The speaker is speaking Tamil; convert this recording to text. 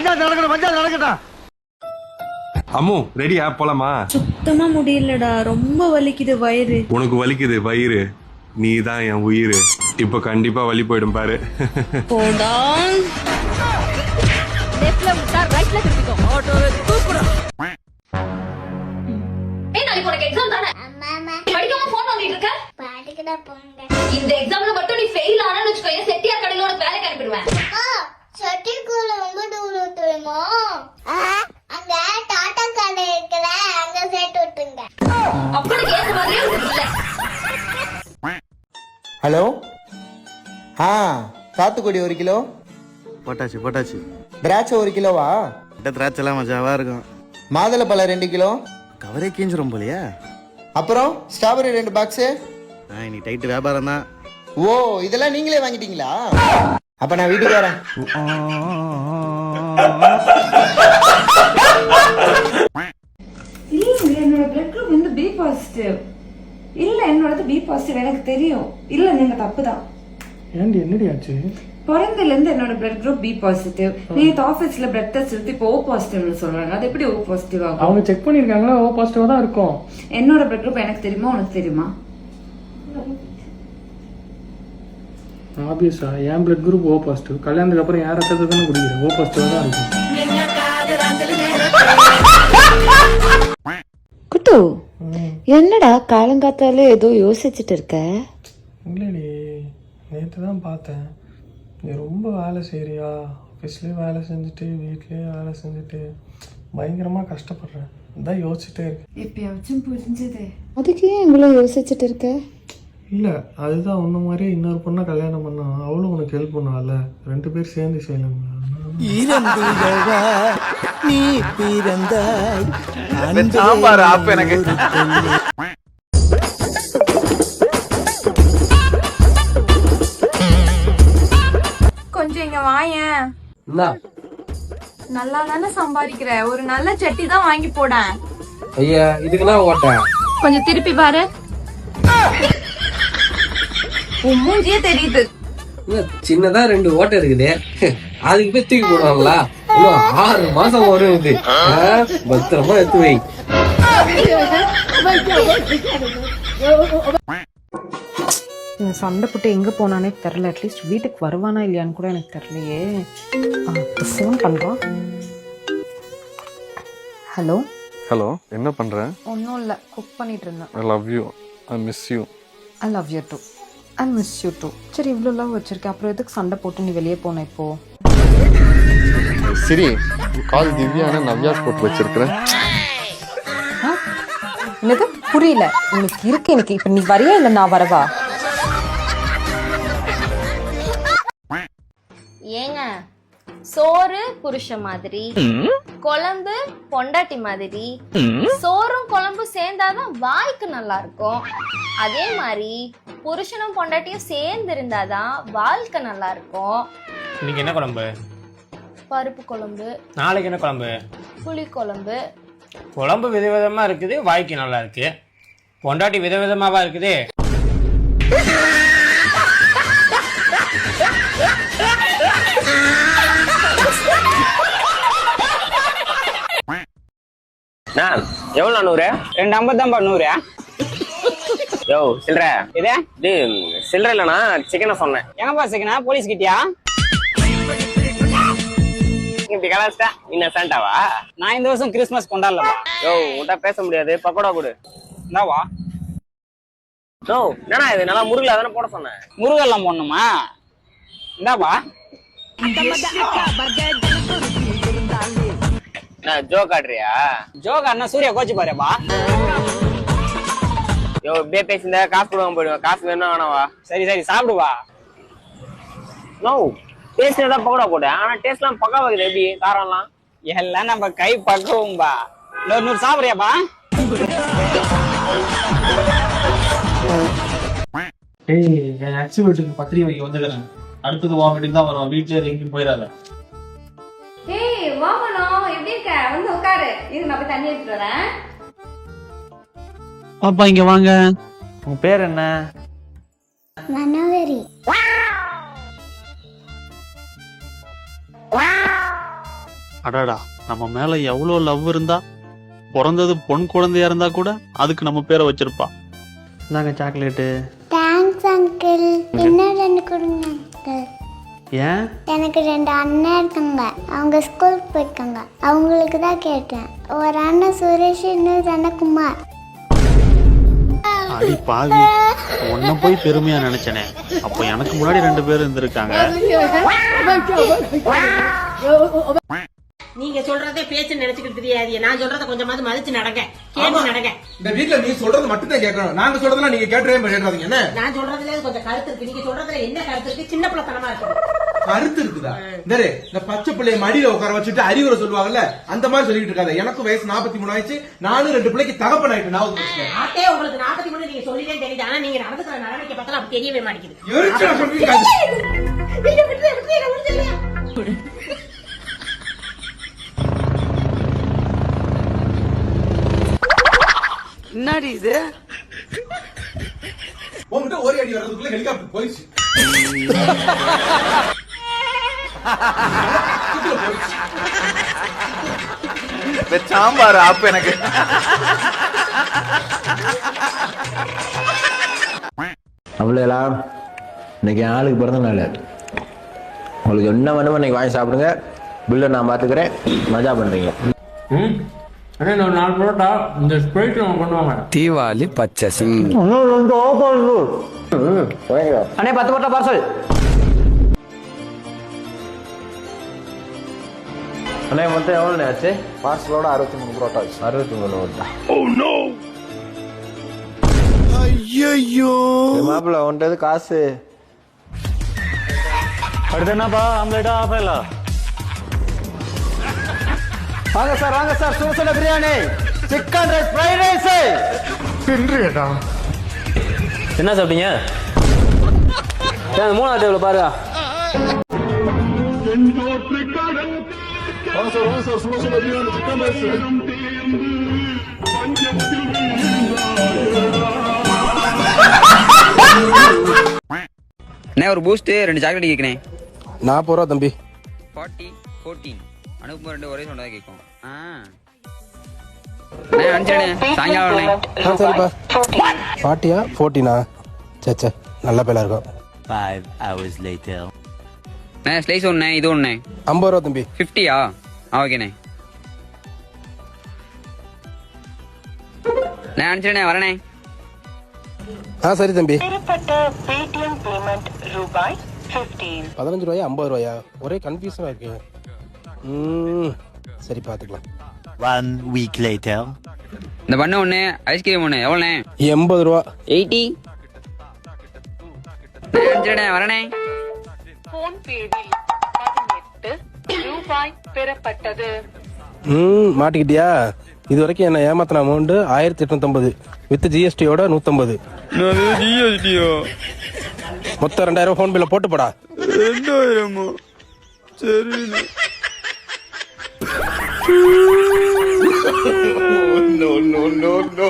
பஞ்சாயத்து நடக்கணும் பஞ்சாயத்து நடக்கட்டும். அம்மு ரெடியா போலாமா? சுத்தமா முடியலடா. ரொம்ப வலிக்குது வயிறு. உனக்கு வலிக்குது வயிறு. நீ தான் என் உயிர். இப்ப கண்டிப்பா வலி போயிடும் பாரு. போடா. லெஃப்ட்ல விட்டா ரைட்ல திருப்பிக்கோ. ஆட்டோல தூக்குடா. ஏய் நாளைக்கு உனக்கு எக்ஸாம் தானே? படிக்காம போன் வாங்கிட்டு இருக்க? பாட்டுக்கிட்ட போங்க இந்த எக்ஸாம்ல மட்டும் நீ ஃபெயில் ஆனன்னு வச்சுக்கோ. ஏன் செட்டியார் கடையில உனக்கு வேலைக்கு அனுப்பிடுவேன். சட்டிக்குள்ள ரொம்ப தூரம் தெரியுமா? அங்க டாடா கடை இருக்குல்ல அங்க சேர்த்து விட்டுங்க அப்பனுக்கு ஏத்த மாதிரியே உனக்கு இல்ல. ஹலோ? ஆ சாத்துக்குடி ஒரு கிலோ. போட்டாச்சு போட்டாச்சு. திராட்சை ஒரு கிலோவா? கிட்ட திராட்சைலாம் மஜாவா இருக்கும். மாதுளை பழம் ரெண்டு கிலோ. கவரே கீஞ்சிரும் போலையா. அப்புறம் ஸ்ட்ராபெரி ரெண்டு பாக்ஸு ஆ இன்னைக்கு டைட்டு வியாபாரம் தான். ஓ இதெல்லாம் நீங்களே வாங்கிட்டீங்களா? அப்ப நான் வீட்டுக்கு வரேன். இல்ல என்னோட பிளட் குரூப் வந்து பி பாசிட்டிவ் இல்ல என்னோடது பி பாசிட்டிவ் எனக்கு தெரியும். இல்ல நீங்க தப்பு தான் ஏன்டி என்னடி ஆச்சு? பிறந்ததுல இருந்து என்னோட பிளட் குரூப் பி பாசிட்டிவ் நேத்து ஆபீஸ்ல பிளட் டெஸ்ட் எடுத்து இப்போ ஓ பாசிட்டிவ்னு சொல்றாங்க. அது எப்படி ஓ பாசிட்டிவ் ஆகும்? அவங்க செக் பண்ணிருக்காங்களா ஓ பாசிட்டிவா தான் இருக்கும். என்னோட பிளட் குரூப் எனக்கு தெரியுமா? உனக்கு தெரியுமா? ஆப்வியஸா என் பிளட் குரூப் ஓ பாசிட்டிவ் கல்யாணத்துக்கு அப்புறம் யார் ரத்தத்தை தானே குடிக்கிறேன் ஓ பாசிட்டிவா தான் இருக்கும் குட்டு என்னடா காலங்காத்தால ஏதோ யோசிச்சுட்டு இருக்க? இல்லடி. நேற்று தான் பார்த்தேன். நீ ரொம்ப வேலை செய்றியா? ஆஃபீஸ்லேயே வேலை செஞ்சுட்டு வீட்லேயே வேலை செஞ்சுட்டு. பயங்கரமாக கஷ்டப்படுறேன். அதான் யோசிச்சுட்டே இருக்கேன். எப்பயாச்சும் புரிஞ்சது. அதுக்கு ஏன் இவ்வளோ யோசிச்சுட்டு இருக்க? இல்லை அதுதான் உன்ன மாதிரியே இன்னொரு பொண்ணை கல்யாணம் பண்ணா அவளும் உனக்கு ஹெல்ப் பண்ணுவாள்ல? ரெண்டு பேர் சேர்ந்து செய்யலாங்களா? நீ பிறந்தாய் ஆப் எனக்கு. கொஞ்சம் இங்க வாயேன். நல்லா தானே சம்பாதிக்கிற? ஒரு நல்ல சட்டி தான் வாங்கி போடேன். ஐயா இதுக்குன்னா ஓட்டேன். கொஞ்சம் திருப்பி பாரு. உன் மூஞ்சியே தெரியுது. சின்னதா ரெண்டு ஓட்டை இருக்குது. அதுக்கு போய் தூக்கி போடுவாங்களா? இன்னும் ஆறு மாசம் வரும் இது. ஆ, பத்திரமா எடுத்து வை. சண்டை போட்டு எங்கே போனானே தெரில அட்லீஸ்ட் வீட்டுக்கு வருவானா இல்லையான்னு கூட எனக்கு தெரிலையே ஃபோன் பண்ணுறான் ஹலோ ஹலோ என்ன பண்ற? ஒன்றும் இல்லை. குக் பண்ணிட்டு இருந்தேன். I love you I miss you I love you too I miss you too சரி இவ்வளோ லவ் வச்சிருக்கேன். அப்புறம் எதுக்கு சண்டை போட்டு நீ வெளியே போன இப்போ? சரி கால் திவ்யான நவ்யா போட்டு வச்சிருக்கிறேன்? என்னது? புரியல. உனக்கு இருக்கு எனக்கு. இப்போ நீ வரியா இல்லை நான் வரவா? ஏங்க சோறு புருஷ மாதிரி குழம்பு பொண்டாட்டி மாதிரி சோறும் குழம்பும் சேர்ந்தாதான் வாய்க்கு நல்லா இருக்கும். அதே மாதிரி புருஷனும் பொண்டாட்டியும் சேர்ந்து இருந்தாதான் வாழ்க்கை நல்லா இருக்கும் இன்னைக்கு என்ன குழம்பு? பருப்பு குழம்பு நாளைக்கு என்ன குழம்பு? புளி குழம்பு. குழம்பு விதவிதமா இருக்குது வாய்க்கு நல்லா இருக்கு. பொண்டாட்டி விதவிதமாவா இருக்குது? எவ்வளவு நூறு? ரெண்டு ஐம்பது தான் நூறு. யோ சில்ற இதே இது சில்லற இல்லனா சிக்கனை சொன்னேன். எங்கப்பா சிக்கனா? போலீஸ் கிட்டியா? இப்படி கலாச்சிட்டா இன்னசென்ட்டாவா நான் இந்த வருஷம் கிறிஸ்மஸ் கொண்டாடலப்பா. யோ உன்கிட்ட பேச முடியாது பக்கோடா கொடு இந்தாவா? யோ என்னடா இது நல்லா முருகல தானே போட சொன்னேன். முருகெல்லாம் போடணுமா? நான் ஜோ காட்டுறியா ஜோகா அண்ணா சூர்யா கோச்சு பாருப்பா யோ இப்படியே பேசியிருந்தா காசு கொடுக்காம போயிடுவேன். காசு வேணும் வேணாவா சரி சரி சாப்பிடுவா. நோ டேஸ்ட் தான் பக்கோடா போட்டேன். ஆனா டேஸ்ட்லாம் பக்கா வைக்குது எப்படி? காரம்லாம்? எல்லாம் நம்ம கை பக்குவோம்பா. இன்னொரு நூறு சாப்பிடுறியாப்பா? ஏய் என் அக்சி வீட்டுக்கு பத்திரிகை வைக்க வந்துடுறேன் அடுத்தது உன் வீட்டுக்கு தான் வரும் வீட்டுல எங்கேயும் போயிடாத. ஏய் வாமனோ எப்படி இருக்க? வந்து உட்காரு. இது நான் போய் தண்ணி எடுத்துட்டு வரேன். பாப்பா இங்க வாங்க. உங்க பேர் என்ன? மனோகரி. அடடா நம்ம மேல எவ்வளவு லவ் இருந்தா பிறந்தது பொன் குழந்தையா இருந்தா கூட அதுக்கு நம்ம பேரை வச்சிருப்பா. இந்தாங்க சாக்லேட்டு தேங்க்ஸ் அங்கிள் இன்னும் ரெண்டு கொடுங்க அங்கிள் ஏன்? எனக்கு ரெண்டு அண்ணன் இருக்காங்க. அவங்க ஸ்கூலுக்கு போயிருக்காங்க. அவங்களுக்கு தான் கேட்டேன். ஒரு அண்ணன் சுரேஷ் இன்னொரு அண்ணன் குமார். அடி பாவி. உன்னை போய் பெருமையா நினைச்சனே. அப்போ எனக்கு முன்னாடி ரெண்டு பேர் இருந்திருக்காங்க. நீங்க சொல்றதே பேச்சு நினைச்சுக்கிட்டு தெரியாது. நான் சொல்றத கொஞ்சமாவது மதிச்சு நடங்க. கேட்டு நடங்க. இந்த வீட்ல நீ சொல்றது மட்டும் தான் கேட்கணும். நாங்க சொல்றதெல்லாம் நீங்க கேட்டவே கேட்காதீங்க என்ன? நான் சொல்றதுல கொஞ்சம் கருத்து இருக்கு. நீங்க சொல்றதுல என்ன கருத்து இருக்கு? சின்ன பிள்ளைத்தனமா இருக்கு கருத்து இருக்குதா? இந்த இந்த பச்சை பிள்ளைய மடியில உட்கார வச்சுட்டு அறிவுரை சொல்லுவாங்கல்ல அந்த மாதிரி சொல்லிட்டு இருக்காத. எனக்கும் வயசு நாற்பத்தி மூணு ஆயிடுச்சு. நானும் ரெண்டு பிள்ளைக்கு தகப்பன் ஆயிட்டு நான் ஆட்டே உங்களுக்கு நாற்பத்தி மூணு நீங்க சொல்லிட்டே தெரியுது. ஆனா நீங்க நடந்துக்கிற நடவடிக்கை பார்த்தா அப்படி தெரியவே மாட்டேங்குது. முடிஞ்சு இல்லையா? உங்ககிட்ட ஒரு அடி வர்றதுக்குள்ள ஹெலிகாப்டர் போயிடுச்சு. சாம்பார் அப்ப எனக்கு. அவ்வளோலா இன்னைக்கு என் ஆளுக்கு பிறந்த நாள். உங்களுக்கு என்ன வேணுமோ இன்னைக்கு வாங்கி சாப்பிடுங்க. பில்லை நான் பார்த்துக்கிறேன். மஜா பண்ணுறீங்க நான் நாலு பரோட்டா இந்த ஸ்ப்ரைட் தீபாவளி பச்சசி அண்ணே பத்து பரோட்டா பார்சல். அண்ணே மொத்தம் எவ்வளோ ஆச்சு? பார்சலோட அறுபத்தி மூணு பரோட்டா ஆச்சு அறுபத்தி மூணு ஐயோ மாப்பிள்ள உன்றது காசு? அடுத்து என்னப்பா? ஆம்லேட்டா ஆஃபேலா வாங்க சார் வாங்க சார் சுட biryani. Chicken rice fried rice என்ன சாப்பிட்டீங்க? மூணாவது டேபிள் பாருங்க அண்ணே ஒரு பூஸ்ட் ரெண்டு சாக்லேட் கேட்கணே நாற்பது ரூபா தம்பி. ஃபார்ட்டி ஃபோர்டீன் அனுப்பும் ரெண்டு ஒரே சொன்னதாக கேட்கும். ஆ. ஃபார்ட்டியா ஃபோர்ட்டினா சச்சா நல்ல பேலா இருக்கும். அண்ணே ஸ்லைஸ் ஒண்ணே இது ஒண்ணே. ஐம்பது ரூபா தம்பி. ஃபிஃப்டியா ஆ ஓகேண்ணே அண்ணே. அனுப்பிச்சிடணே வரண்ணே ஆ சரி தம்பி. பதினஞ்சு ரூபாயா ஐம்பது ரூபாயா? ஒரே கன்ஃபியூஷனா இருக்கு. ம் சரி பாத்துக்கலாம். ஒன் வீக் லேட்டர் இந்த பண்ண ஒண்ணு ஐஸ்கிரீம் ஒண்ணு எவ்வளோண்ணே? எண்பது ரூபா. எயிட்டி. அனுப்பிச்சிடணே வரண்ணே ம் மாட்டிக்கிட்டியா? இது வரைக்கும் என்ன ஏமாத்தின அமௌண்ட் ஆயிரத்தி எட்நூத்தம்பது வித் ஜிஎஸ்டியோட நூத்தம்பது. மொத்தம் ரெண்டாயிரம் ஃபோன் பில்ல போட்டு போடா ரெண்டாயிரமா? சரி. No, no, no, no.